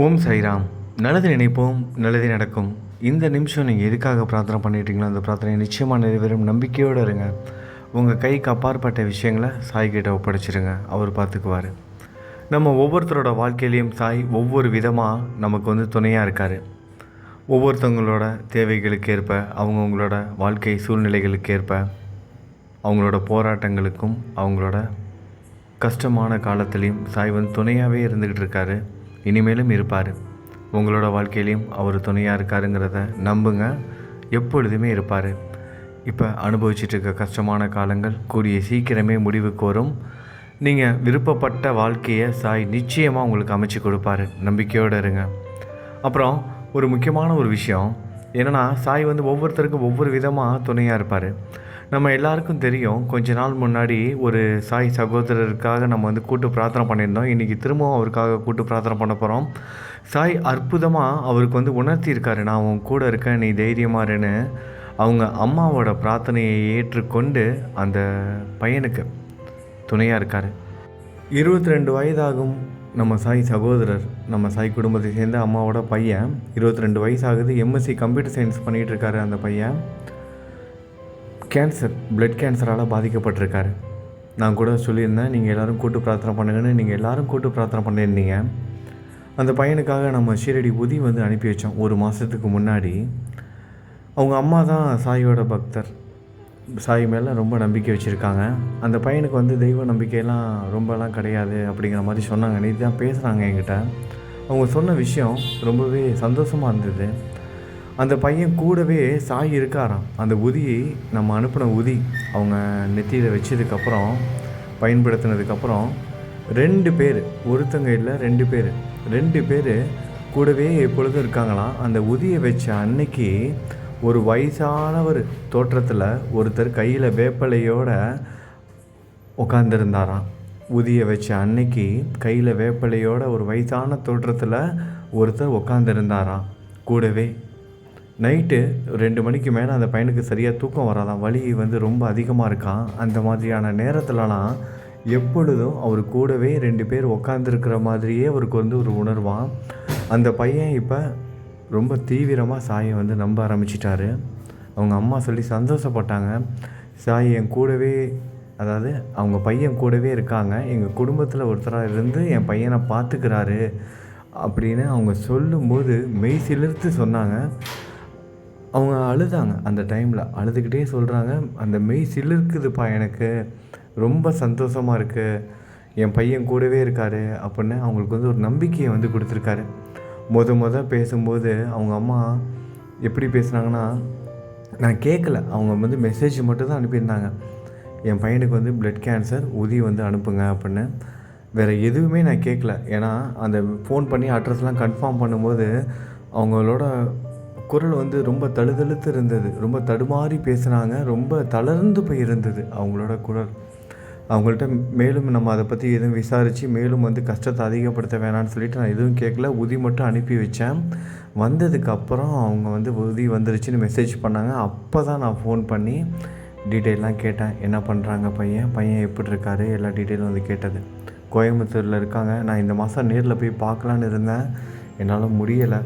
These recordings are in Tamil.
ஓம் சைராம் நல்லது நினைப்போம் நல்லது நடக்கும். இந்த நிமிஷம் நீங்கள் எதுக்காக பிரார்த்தனை பண்ணிட்டீங்களோ அந்த பிரார்த்தனை நிச்சயமாக நிறைவேறும். நம்பிக்கையோடு இருங்க. உங்கள் கைக்கு அப்பாற்பட்ட விஷயங்களை சாய் கிட்ட ஒப்படைச்சிருங்க. அவர் பார்த்துக்குவார் நம்ம ஒவ்வொருத்தரோட வாழ்க்கையிலையும் சாய் ஒவ்வொரு விதமாக நமக்கு வந்து துணையாக இருக்கார். ஒவ்வொருத்தவங்களோட தேவைகளுக்கு ஏற்ப அவங்கவுங்களோட வாழ்க்கை சூழ்நிலைகளுக்கு ஏற்ப அவங்களோட போராட்டங்களுக்கும் அவங்களோட கஷ்டமான காலத்துலேயும் சாய் வந்து துணையாகவே இருந்துக்கிட்டு இருக்காரு. இனிமேலும் இருப்பார். உங்களோட வாழ்க்கையிலையும் அவர் துணையாக இருக்காருங்கிறத நம்புங்க. எப்பொழுதுமே இருப்பார். இப்போ அனுபவிச்சுட்டு இருக்க கஷ்டமான காலங்கள் கூடிய சீக்கிரமே முடிவுக்கு வரும். நீங்கள் விருப்பப்பட்ட வாழ்க்கையை சாய் நிச்சயமாக உங்களுக்கு அமைச்சு கொடுப்பாரு. நம்பிக்கையோடு இருங்க. அப்புறம் ஒரு முக்கியமான ஒரு விஷயம். என்னென்னா சாய் வந்து ஒவ்வொருத்தருக்கும் ஒவ்வொரு விதமாக துணையாக இருப்பார். நம்ம எல்லாருக்கும் தெரியும் கொஞ்ச நாள் முன்னாடி ஒரு சாய் சகோதரருக்காக நம்ம வந்து கூட்டு பிரார்த்தனை பண்ணியிருந்தோம். இன்றைக்கி திரும்பவும் அவருக்காக கூட்டு பிரார்த்தனை பண்ண போகிறோம் சாய் அற்புதமாக அவருக்கு வந்து உணர்த்தியிருக்காரு. நான் உன் கூட இருக்கேன் நீ தைரியமாக இருன்னு. அவங்க அம்மாவோட பிரார்த்தனையை ஏற்றுக்கொண்டு அந்த பையனுக்கு துணையாக இருக்கார். இருபத்தி ரெண்டு வயதாகும் நம்ம சாய் சகோதரர். நம்ம சாய் குடும்பத்தை சேர்ந்த அம்மாவோட பையன் இருபத்தி ரெண்டு வயசாகுது எம்எஸ்சி கம்ப்யூட்டர் சயின்ஸ் பண்ணிகிட்டு இருக்காரு அந்த பையன். கேன்சர் பிளட் கேன்சரால் பாதிக்கப்பட்டிருக்காரு. நான் கூட சொல்லியிருந்தேன் நீங்கள் எல்லோரும் கூட்டு பிரார்த்தனை பண்ணுங்கன்னு. நீங்கள் எல்லாரும் கூட்டு பிரார்த்தனை பண்ணியிருந்தீங்க. அந்த பையனுக்காக நம்ம ஷீரடி உதி வந்து அனுப்பி வச்சோம் ஒரு மாதத்துக்கு முன்னாடி. அவங்க அம்மா தான் சாயோட பக்தர். சாய் மேலே ரொம்ப நம்பிக்கை வச்சுருக்காங்க. அந்த பையனுக்கு வந்து தெய்வ நம்பிக்கையெல்லாம் ரொம்பலாம் கிடையாது அப்படிங்கிற மாதிரி சொன்னாங்க. நீ தான் பேசுகிறாங்க என்கிட்ட. அவங்க சொன்ன விஷயம் ரொம்பவே சந்தோஷமாக இருந்தது. அந்த பையன் கூடவே சாய் இருக்காராம். அந்த உதியை நம்ம அனுப்பின உதி அவங்க நெத்தியில் வச்சதுக்கப்புறம் பயன்படுத்தினதுக்கப்புறம் ரெண்டு பேர் ஒருத்தங்க இல்லை ரெண்டு பேர். ரெண்டு பேர் கூடவே எப்பொழுதும் இருக்காங்களாம். அந்த உதியை வச்ச அன்னைக்கு ஒரு வயசானவர் தோற்றத்தில் ஒருத்தர் கையில் வேப்பலையோட உட்காந்துருந்தாராம் உதிய வச்ச அன்னைக்கு கையில் வேப்பலையோட ஒரு வயசான தோற்றத்தில் ஒருத்தர் உட்காந்துருந்தாராம் கூடவே நைட்டு ரெண்டு மணிக்கு மேலே அந்த பையனுக்கு சரியாக தூக்கம் வராதான். வலி வந்து ரொம்ப அதிகமாக இருக்கான். அந்த மாதிரியான நேரத்துலலாம் எப்பொழுதும் அவர் கூடவே ரெண்டு பேர் உக்காந்துருக்கிற மாதிரியே அவருக்கு வந்து ஒரு உணர்வான் அந்த பையன் இப்போ ரொம்ப தீவிரமாக சாயை வந்து நம்ப ஆரம்பிச்சிட்டாரு. அவங்க அம்மா சொல்லி சந்தோஷப்பட்டாங்க. சாய் என் கூடவே அதாவது அவங்க பையன் கூடவே இருக்காங்க. எங்கள் குடும்பத்தில் ஒருத்தராக இருந்து என் பையனை பார்த்துக்கிறாரு அப்படின்னு அவங்க சொல்லும்போது மெய் சிலிர்த்து சொன்னாங்க. அவங்க அழுதாங்க. அந்த டைமில் அழுதுகிட்டே சொல்கிறாங்க அந்த மெய் சிலிர்க்குதுப்பா எனக்கு. ரொம்ப சந்தோஷமாக இருக்குது என் பையன் கூடவே இருக்கார் அப்படின்னு அவங்களுக்கு வந்து ஒரு நம்பிக்கையை வந்து கொடுத்துருக்காரு. மொதல் மொதல் பேசும்போது அவங்க அம்மா எப்படி பேசுனாங்கன்னா நான் கேட்கல அவங்க வந்து மெசேஜ் மட்டும் தான் அனுப்பியிருந்தாங்க. என் பையனுக்கு வந்து பிளட் கேன்சர் உதவி வந்து அனுப்புங்க அப்படின்னு. வேறு எதுவுமே நான் கேட்கல ஏன்னா அந்த ஃபோன் பண்ணி அட்ரஸ்லாம் கன்ஃபார்ம் பண்ணும்போது அவங்களோட குரல் வந்து ரொம்ப தழுதழுத்து இருந்தது. ரொம்ப தடுமாறி பேசுனாங்க. ரொம்ப தளர்ந்து போய் இருந்தது அவங்களோட குரல். அவங்கள்ட்ட மேலும் நம்ம அதை பற்றி எதுவும் விசாரித்து மேலும் வந்து கஷ்டத்தை அதிகப்படுத்த வேணாம்னு சொல்லிட்டு நான் எதுவும் கேட்கல உதி மட்டும் அனுப்பி வச்சேன். வந்ததுக்கப்புறம் அவங்க வந்து உதி வந்துருச்சுன்னு மெசேஜ் பண்ணாங்க. அப்போ தான் நான் ஃபோன் பண்ணி டீட்டெயிலாம் கேட்டேன். என்ன பண்ணுறாங்க பையன்? பையன் எப்படி இருக்காரு? எல்லா டீட்டெயிலும் வந்து கேட்டது. கோயம்புத்தூரில் இருக்காங்க. நான் இந்த மாதம் நேரில் போய் பார்க்கலான்னு இருந்தேன். என்னால் முடியலை.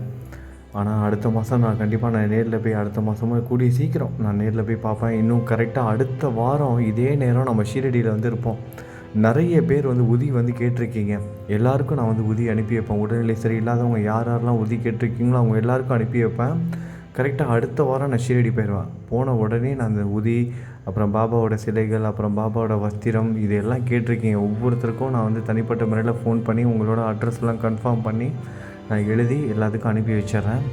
ஆனால் அடுத்த மாதம் நான் கண்டிப்பாக நான் நேரில் போய் அடுத்த மாதமும் கூடிய சீக்கிரம் நான் நேரில் போய் பார்ப்பேன். இன்னும் கரெக்டாக அடுத்த வாரம் இதே நேரம் நம்ம ஷீரடியில் வந்து இருப்போம். நிறைய பேர் வந்து உதி வந்து கேட்டிருக்கீங்க. எல்லாருக்கும் நான் வந்து உதி அனுப்பி வைப்பேன். உடல்நிலை சரியில்லாதவங்க யார் யாரெல்லாம் உதி கேட்டிருக்கீங்களோ அவங்க எல்லாருக்கும் அனுப்பி வைப்பேன். கரெக்டாக அடுத்த வாரம் நான் ஷீரடி போயிடுவேன். போன உடனே நான் அந்த உதி அப்புறம் பாபாவோட சிலைகள் அப்புறம் பாபாவோட வஸ்திரம் இதெல்லாம் கேட்டிருக்கீங்க. ஒவ்வொருத்தருக்கும் நான் வந்து தனிப்பட்ட முறையில் ஃபோன் பண்ணி உங்களோட அட்ரஸ்லாம் கன்ஃபார்ம் பண்ணி நான் எழுதி எல்லாத்துக்கும் அனுப்பி வச்சிட்றேன்.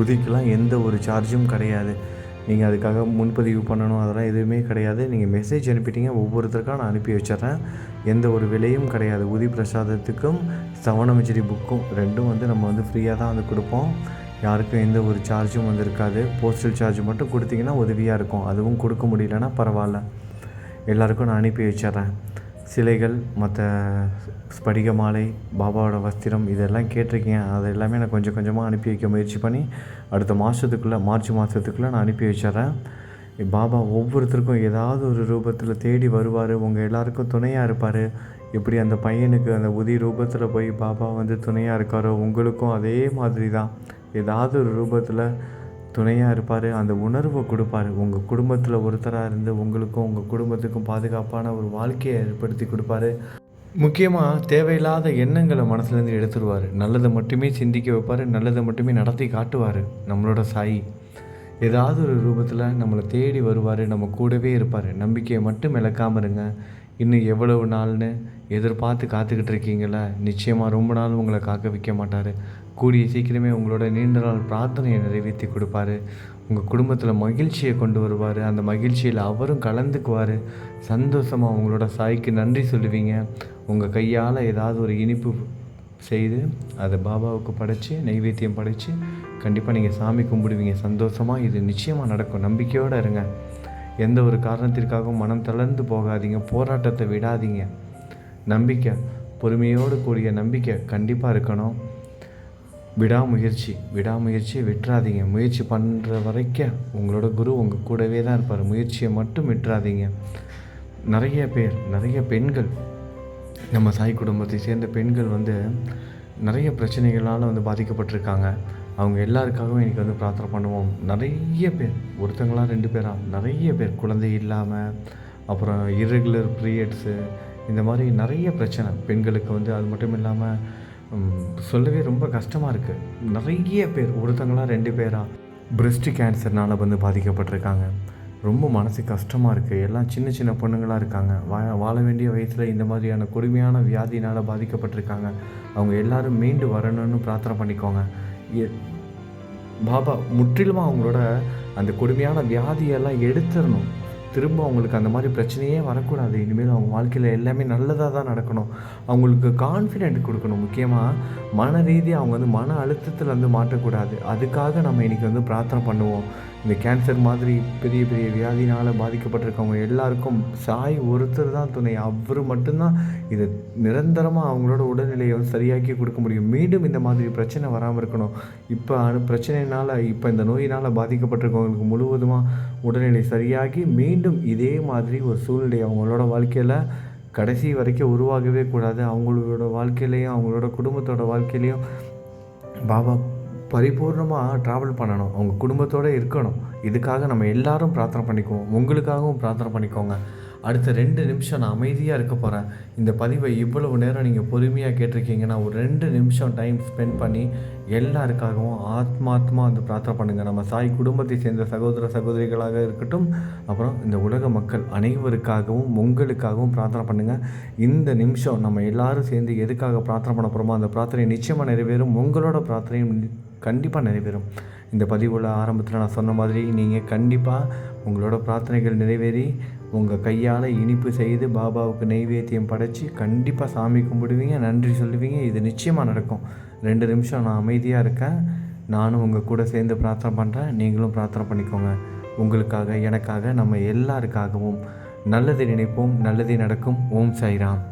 உதிக்கெலாம் எந்த ஒரு சார்ஜும் கிடையாது. நீங்கள் அதுக்காக முன்பதிவு பண்ணணும் அதெல்லாம் எதுவுமே கிடையாது. நீங்கள் மெசேஜ் அனுப்பிட்டீங்க ஒவ்வொருத்தருக்காக நான் அனுப்பி வச்சிட்றேன். எந்த ஒரு விலையும் கிடையாது. உதி பிரசாதத்துக்கும் சவணமிச்சரி புக்கும் ரெண்டும் வந்து நம்ம வந்து ஃப்ரீயாக தான் வந்து கொடுப்போம். யாருக்கும் எந்த ஒரு சார்ஜும் வந்து இருக்காது. போஸ்டல் சார்ஜ் மட்டும் கொடுத்தீங்கன்னா உதவியாக இருக்கும். அதுவும் கொடுக்க முடியலன்னா பரவாயில்ல. எல்லாருக்கும் நான் அனுப்பி வச்சிட்றேன். சிலைகள் மற்ற ஸ்படிக மாலை பாபாவோட வஸ்திரம் இதெல்லாம் கேட்டிருக்கீங்க அது எல்லாமே நான் கொஞ்சம் கொஞ்சமாக அனுப்பி வைக்க முயற்சி பண்ணி அடுத்த மாதத்துக்குள்ளே மார்ச் மாதத்துக்குள்ளே நான் அனுப்பி வச்சிட்றேன். பாபா ஒவ்வொருத்தருக்கும் ஏதாவது ஒரு ரூபத்தில் தேடி வருவார். உங்கள் எல்லாருக்கும் துணையாக இருப்பார். எப்படி அந்த பையனுக்கு அந்த உதி ரூபத்தில் போய் பாபா வந்து துணையாக இருக்காரோ உங்களுக்கும் அதே மாதிரி தான் ஏதாவது ஒரு ரூபத்தில் துணையாக இருப்பார் அந்த உணர்வை கொடுப்பாரு. உங்கள் குடும்பத்தில் ஒருத்தராக இருந்து உங்களுக்கும் உங்கள் குடும்பத்துக்கும் பாதுகாப்பான ஒரு வாழ்க்கையை ஏற்படுத்தி கொடுப்பாரு. முக்கியமாக தேவையில்லாத எண்ணங்களை மனசுலேருந்து எடுத்துருவார். நல்லதை மட்டுமே சிந்திக்க வைப்பார் நல்லதை மட்டுமே நடத்தி காட்டுவார் நம்மளோட சாயி. ஏதாவது ஒரு ரூபத்தில் நம்மளை தேடி வருவார் நம்ம கூடவே இருப்பார். நம்பிக்கையை மட்டும் இழக்காமல் இருங்க. இன்னும் எவ்வளவு நாள்னு எதிர்பார்த்து காத்துக்கிட்டு இருக்கீங்களா நிச்சயமாக ரொம்ப நாள் உங்களை காக்க வைக்க மாட்டார். கூடிய சீக்கிரமே உங்களோட நீண்ட நாள் பிரார்த்தனையை நிறைவேற்றி கொடுப்பாரு. உங்கள் குடும்பத்தில் மகிழ்ச்சியை கொண்டு வருவார். அந்த மகிழ்ச்சியில் அவரும் கலந்துக்குவார். சந்தோஷமாக உங்களோட சாய்க்கு நன்றி சொல்லுவீங்க. உங்கள் கையால் ஏதாவது ஒரு இனிப்பு செய்து அதை பாபாவுக்கு படைச்சி நைவேத்தியம் படைத்து கண்டிப்பாக நீங்கள் சாமி கும்பிடுவீங்க. சந்தோஷமாக இது நிச்சயமாக நடக்கும். நம்பிக்கையோடு இருங்க. எந்த ஒரு காரணத்திற்காகவும் மனம் தளர்ந்து போகாதீங்க. போராட்டத்தை விடாதீங்க. நம்பிக்கை பொறுமையோடு கூடிய நம்பிக்கை கண்டிப்பாக இருக்கணும். விடாமுயற்சி விடாமுயற்சியை விட்டுறாதீங்க. முயற்சி பண்ணுற வரைக்கும் உங்களோட குரு உங்கள் கூடவே தான் இருப்பார். முயற்சியை மட்டும் விட்டுறாதீங்க. நிறைய பேர் நிறைய பெண்கள் நம்ம சாய் குடும்பத்தை சேர்ந்த பெண்கள் வந்து நிறைய பிரச்சனைகளால் வந்து பாதிக்கப்பட்டிருக்காங்க. அவங்க எல்லாருக்காகவும் எனக்கு வந்து பிரார்த்தனை பண்ணுவோம். நிறைய பேர் ஒருத்தங்களா ரெண்டு பேரா? நிறைய பேர் குழந்தை இல்லாமல் அப்புறம் இர்ரெகுலர் பீரியட்ஸு இந்த மாதிரி நிறைய பிரச்சனை. பெண்களுக்கு வந்து அது மட்டும் இல்லாமல் சொல்லவே ரொம்ப கஷ்டமாக இருக்குது நிறைய பேர் ஒருத்தங்களா ரெண்டு பேராக பிரெஸ்ட் கேன்சர்னால் வந்து பாதிக்கப்பட்டிருக்காங்க. ரொம்ப மனசு கஷ்டமாக இருக்குது எல்லாம் சின்ன சின்ன பொண்ணுங்களாக இருக்காங்க. வா வாழ வேண்டிய வயசில் இந்த மாதிரியான கொடுமையான வியாதினால் பாதிக்கப்பட்டிருக்காங்க. அவங்க எல்லாரும் மீண்டு வரணும்னு பிரார்த்தனை பண்ணிக்கோங்க. எ- பாபா முற்றிலுமாக அவங்களோட அந்த கொடுமையான வியாதியெல்லாம் எடுத்துடணும். திரும்ப அவங்களுக்கு அந்த மாதிரி பிரச்சனையே வரக்கூடாது. இனிமேல் அவங்க வாழ்க்கையில் எல்லாமே நல்லதாக தான் நடக்கணும். அவங்களுக்கு கான்ஃபிடென்ட் கொடுக்கணும். முக்கியமாக மன ரீதியாக அவங்க வந்து மன அழுத்தத்தில் வந்து மாட்டக்கூடாது அதுக்காக நம்ம இன்றைக்கி வந்து பிரார்த்தனை பண்ணுவோம். இந்த கேன்சர் மாதிரி பெரிய பெரிய வியாதினால் பாதிக்கப்பட்டிருக்கவங்க எல்லாருக்கும் சாய் ஒருத்தர் தான் துணை. அவர் மட்டும்தான் இதை நிரந்தரமாக அவங்களோட உடல்நிலையை வந்து சரியாக்கி கொடுக்க முடியும். மீண்டும் இந்த மாதிரி பிரச்சனை வராமல் இருக்கணும். இப்போ அனு பிரச்சனைனால இப்போ இந்த நோயினால் பாதிக்கப்பட்டிருக்கவங்களுக்கு முழுவதுமாக உடல்நிலை சரியாகி மீண்டும் இதே மாதிரி ஒரு சூழ்நிலை அவங்களோட வாழ்க்கையில் கடைசி வரைக்கும் உருவாகவே கூடாது. அவங்களோட வாழ்க்கையிலையும் அவங்களோட குடும்பத்தோட வாழ்க்கையிலையும் பாபா பரிபூர்ணமாக ட்ராவல் பண்ணணும். அவங்க குடும்பத்தோடு இருக்கணும். இதுக்காக நம்ம எல்லாரும் பிரார்த்தனை பண்ணிக்குவோம். உங்களுக்காகவும் பிரார்த்தனை பண்ணிக்கோங்க. அடுத்த ரெண்டு நிமிஷம் நான் அமைதியாக இருக்க போகிறேன் இந்த பதிவை இவ்வளவு நேரம் நீங்கள் பொறுமையாக கேட்டிருக்கீங்கன்னா ஒரு ரெண்டு நிமிஷம் டைம் ஸ்பெண்ட் பண்ணி எல்லாருக்காகவும் ஆத்மாத்மா வந்து பிரார்த்தனை பண்ணுங்கள் நம்ம சாய் குடும்பத்தை சேர்ந்த சகோதர சகோதரிகளாக இருக்கட்டும் அப்புறம் இந்த உலக மக்கள் அனைவருக்காகவும் உங்களுக்காகவும் பிரார்த்தனை பண்ணுங்கள் இந்த நிமிஷம் நம்ம எல்லாரும் சேர்ந்து எதுக்காக பிரார்த்தனை பண்ண போகிறோமோ அந்த பிரார்த்தனை நிச்சயமாக நிறைவேறும். உங்களோட பிரார்த்தனையும் கண்டிப்பாக நிறைவேறும். இந்த பதிவுள்ள ஆரம்பத்தில் நான் சொன்ன மாதிரி நீங்கள் கண்டிப்பாக உங்களோட பிரார்த்தனைகள் நிறைவேறி உங்கள் கையால் இனிப்பு செய்து பாபாவுக்கு நெய்வேத்தியம் படைச்சி கண்டிப்பாக சாமி கும்பிடுவீங்க நன்றி சொல்லுவீங்க. இது நிச்சயமாக நடக்கும். ரெண்டு நிமிஷம் நான் அமைதியாக இருக்கேன். நானும் உங்கள் கூட சேர்ந்து பிரார்த்தனை பண்ணுறேன் நீங்களும் பிரார்த்தனை பண்ணிக்கோங்க. உங்களுக்காக எனக்காக நம்ம எல்லாருக்காகவும் நல்லதை நினைப்போம் நல்லதே நடக்கும். ஓம் சாய்ராம்.